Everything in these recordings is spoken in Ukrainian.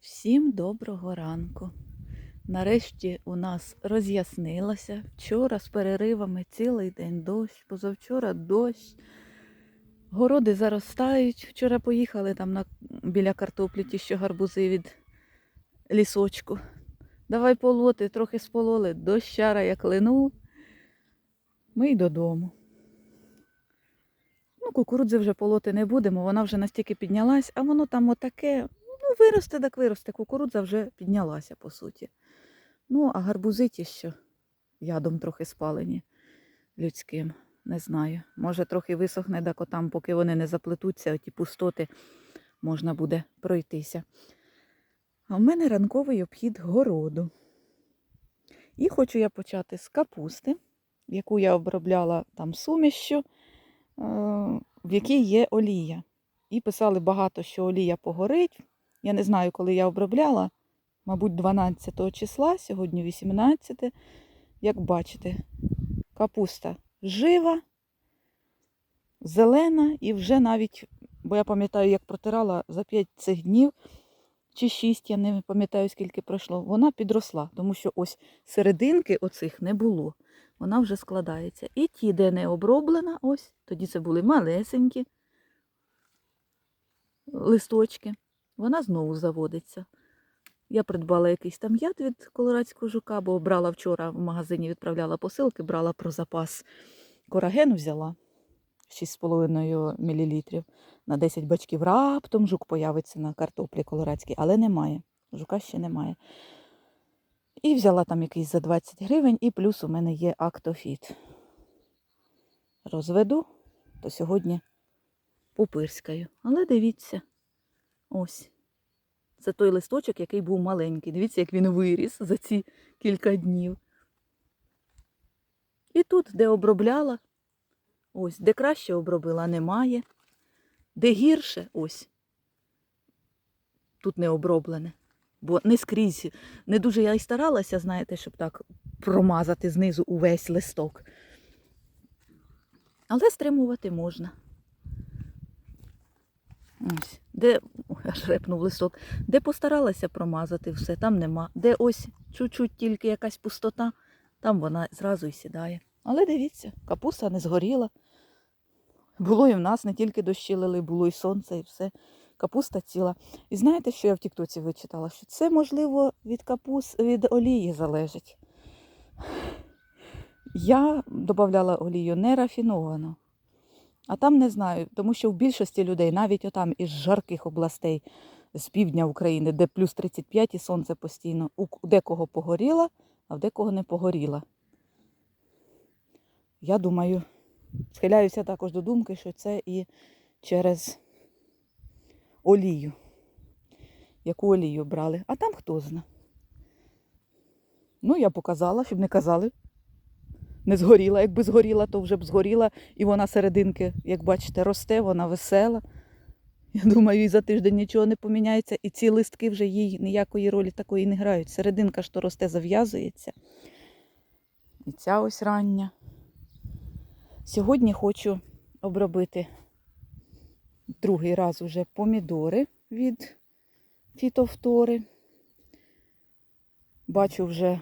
Всім доброго ранку. Нарешті у нас роз'яснилося. Вчора з переривами цілий день дощ, позавчора дощ. Городи заростають. Вчора поїхали там на, біля картоплі ті, що гарбузи від лісочку. Давай полоти, трохи спололи, дощара як линув. Ми й додому. Ну, кукурудзи вже полоти не будемо, вона вже настільки піднялась, а воно там отаке, ну, виросте, так виросте. Кукурудза вже піднялася, по суті. Ну, а гарбузи ті, що ядом трохи спалені людським, не знаю. Може, трохи висохне, так отам, поки вони не заплетуться, оті пустоти, можна буде пройтися. А в мене ранковий обхід городу. І хочу я почати з капусти, яку я обробляла там сумішю, е, в якій є олія. І писали багато, що олія погорить. Я не знаю, коли я обробляла, мабуть, 12 числа, сьогодні 18. Як бачите, капуста жива, зелена і вже навіть, бо я пам'ятаю, як протирала за 5 цих днів чи 6, я не пам'ятаю, скільки пройшло, вона підросла, тому що ось серединки оцих не було. Вона вже складається. І ті, де не оброблена, ось, тоді це були малесенькі листочки, вона знову заводиться. Я придбала якийсь там яд від колорадського жука, бо брала вчора в магазині, відправляла посилки, брала про запас корагену взяла 6,5 мл на 10 бачків. Раптом жук появиться на картоплі колорадській, але немає. Жука ще немає. І взяла там якийсь за 20 гривень, і плюс у мене є актофіт. Розведу, то сьогодні попирскаю. Але дивіться, ось. Це той листочок, який був маленький. Дивіться, як він виріс за ці кілька днів. І тут, де обробляла, ось, де краще обробила, немає. Де гірше, ось. Тут не оброблене. Бо не скрізь, не дуже я й старалася, знаєте, щоб так промазати знизу увесь листок. Але стримувати можна. Ось, де аж репнув листок, де постаралася промазати все, там нема. Де ось чуть-чуть тільки якась пустота, там вона зразу і сідає. Але дивіться, капуста не згоріла. Було і в нас не тільки дощі лили, було і сонце, і все. Капуста ціла. І знаєте, що я в Тіктоці вичитала? Що це, можливо, від капус, від олії залежить. Я додавала олію не рафіновану. А там не знаю, тому що в більшості людей, навіть отам із жарких областей з півдня України, де плюс 35 і сонце постійно, у декого погоріла, а в декого не погоріла. Я думаю, схиляюся також до думки, що це і через олію. Яку олію брали, а там хто зна. Ну, я показала, щоб не казали. Не згоріла. Якби згоріла, то вже б згоріла. І вона серединки, як бачите, росте, вона весела. Я думаю, і за тиждень нічого не поміняється. І ці листки вже їй ніякої ролі такої не грають. Серединка то росте, зав'язується. І ця ось рання. Сьогодні хочу обробити другий раз уже помідори від фітовтори. Бачу вже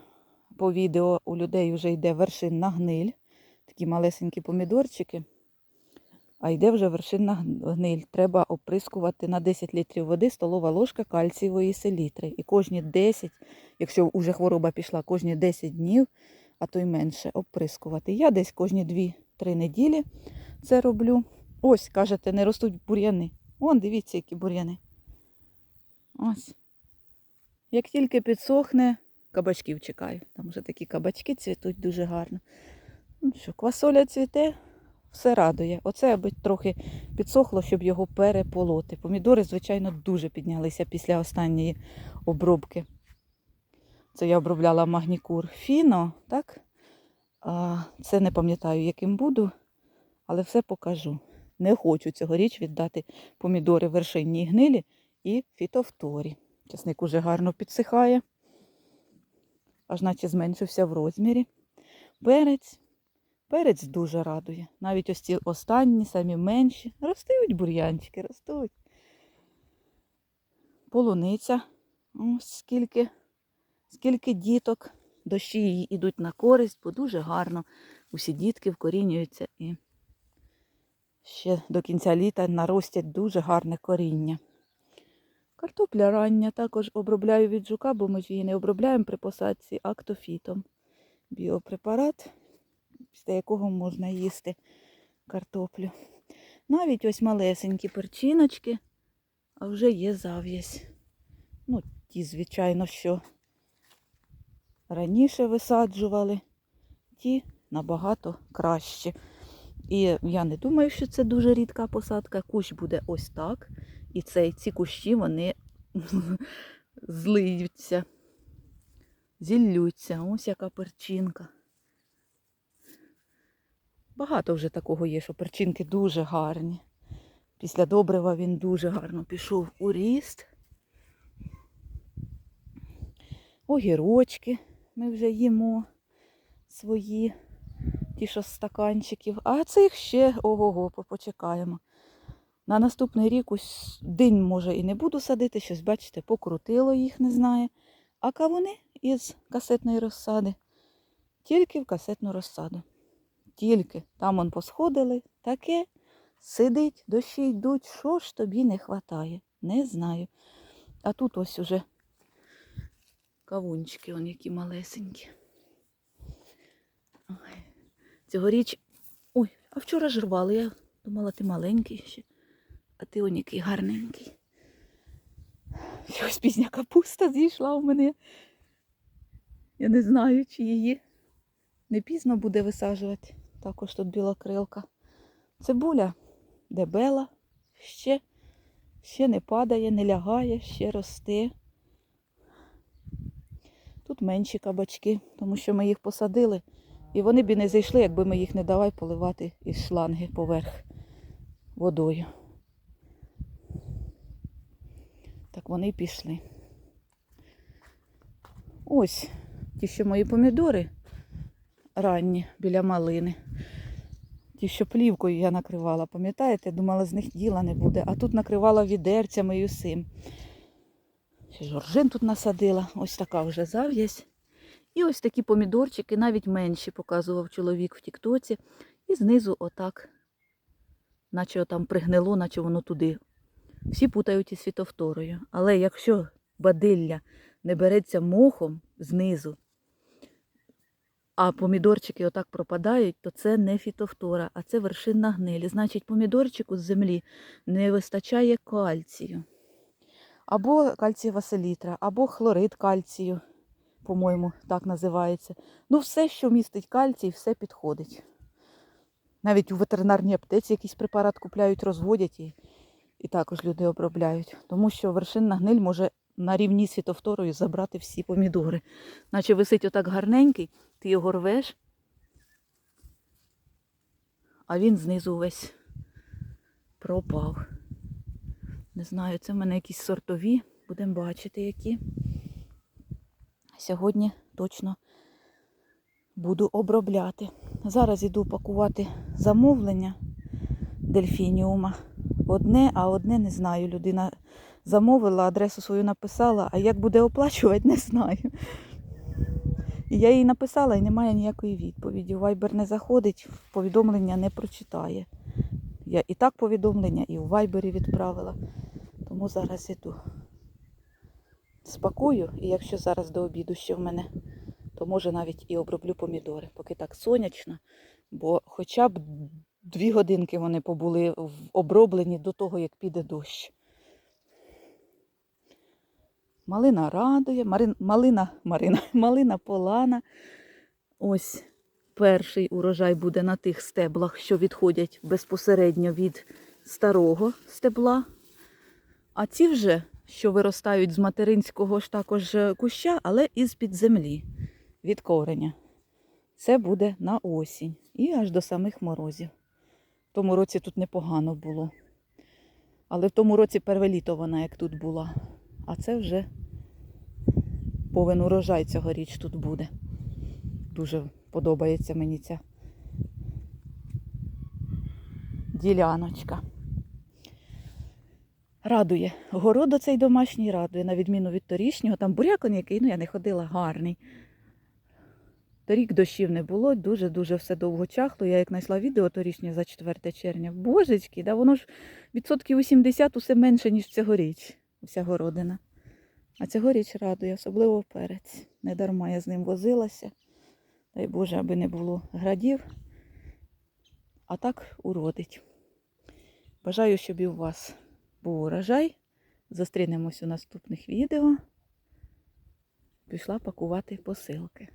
по відео у людей вже йде вершинна гниль. Такі малесенькі помідорчики. А йде вже вершинна гниль. Треба оприскувати на 10 літрів води столова ложка кальцієвої селітри. І кожні 10, якщо вже хвороба пішла, кожні 10 днів, а то й менше, оприскувати. Я десь кожні 2-3 неділі це роблю. Ось, кажете, не ростуть бур'яни. Вон, дивіться, які бур'яни. Ось. Як тільки підсохне, кабачків чекаю. Там вже такі кабачки цвітуть дуже гарно. Ну що, квасоля цвіте, все радує. Оце аби трохи підсохло, щоб його переполоти. Помідори, звичайно, дуже піднялися після останньої обробки. Це я обробляла магнікур фіно, так? А, це не пам'ятаю, яким буду, але все покажу. Не хочу цьогоріч віддати помідори вершинній гнилі і фітовторі. Часник уже гарно підсихає, аж наче зменшився в розмірі. Перець. Перець дуже радує. Навіть ось ці останні, самі менші. Ростуть бур'янчики, ростуть. Полуниця. Ось скільки, скільки діток. Дощі їй ідуть на користь, бо дуже гарно. Усі дітки вкорінюються і ще до кінця літа наростять дуже гарне коріння. Картопля рання також обробляю від жука, бо ми ж її не обробляємо при посадці актофітом. Біопрепарат, після якого можна їсти картоплю. Навіть ось малесенькі перчиночки, а вже є зав'язь. Ну, ті, звичайно, що раніше висаджували, ті набагато краще. І я не думаю, що це дуже рідка посадка. Кущ буде ось так. І цей, ці кущі вони злиються, зіллються. Ось яка перчинка. Багато вже такого є, що перчинки дуже гарні. Після добрива він дуже гарно пішов у ріст. Огірочки ми вже їмо свої, ті, що з стаканчиків. А цих ще ого-го, почекаємо. На наступний рік ось день, може, і не буду садити, щось, бачите, покрутило їх, не знаю. А кавуни із касетної розсади. Тільки в касетну розсаду. Тільки. Там он посходили, таке сидить, дощі йдуть. Що ж тобі не хватає? Не знаю. А тут ось уже кавунчики, он які малесенькі. Цьогоріч. Ой, а вчора ж рвали, я думала, ти маленький ще. А ти он який гарненький. Щось пізня капуста зійшла у мене. Я не знаю, чи її не пізно буде висаджувати. Також тут білокрилка. Цибуля дебела, ще, ще не падає, не лягає, ще росте. Тут менші кабачки, тому що ми їх посадили. І вони б і не зайшли, якби ми їх не давай поливати із шланги поверх водою. Так вони й пішли. Ось ті, що мої помідори ранні біля малини. Ті, що плівкою я накривала, пам'ятаєте, думала, з них діла не буде. А тут накривала відерцями і усім. Жоржин тут насадила, ось така вже зав'язь. І ось такі помідорчики, навіть менші, показував чоловік в Тіктоці. І знизу отак, наче там пригнило, наче воно туди. Всі путають із світовторою. Але якщо бадилля не береться мохом знизу, а помідорчики отак пропадають, то це не фітофтора, а це вершинна гнилі. Значить, помідорчику з землі не вистачає кальцію. Або кальцієва селітра, або хлорид кальцію, по-моєму, так називається. Ну, все, що містить кальцій, все підходить. Навіть у ветеринарній аптеці якийсь препарат купляють, розводять і, і також люди обробляють. Тому що вершинна гниль може на рівні з фітофторою забрати всі помідори. Наче висить отак гарненький, ти його рвеш, а він знизу весь пропав. Не знаю, це в мене якісь сортові, будемо бачити, які. Сьогодні точно буду обробляти. Зараз іду пакувати замовлення дельфініума. Одне, а одне не знаю. Людина замовила, адресу свою написала, а як буде оплачувати, не знаю. І я їй написала і немає ніякої відповіді. Вайбер не заходить, повідомлення не прочитає. Я і так повідомлення, і у вайбері відправила. Тому зараз іду. Спакую, і якщо зараз до обіду ще в мене, то може навіть і оброблю помідори, поки так сонячно, бо хоча б дві годинки вони побули оброблені до того, як піде дощ. Малина радує, Марин, малина, Марина, малина полана. Ось перший урожай буде на тих стеблах, що відходять безпосередньо від старого стебла. А ці вже, що виростають з материнського ж також е, куща, але із-під землі, від кореня. Це буде на осінь і аж до самих морозів. В тому році тут непогано було. Але в тому році перве вона як тут була. А це вже повен урожай цьогоріч тут буде. Дуже подобається мені ця діляночка. Радує. Город оцей домашній радує, на відміну від торішнього. Там бурякон який, ну я не ходила, гарний. Торік дощів не було, дуже-дуже все довго чахло. Я як знайшла відео торішнє за 4 червня. Божечки, да воно ж відсотків 80 усе менше, ніж цьогоріч, вся городина. А цьогоріч радує, особливо перець. Не дарма я з ним возилася. Дай Боже, аби не було градів. А так уродить. Бажаю, щоб і у вас був урожай. Зустрінемось у наступних відео. Пішла пакувати посилки.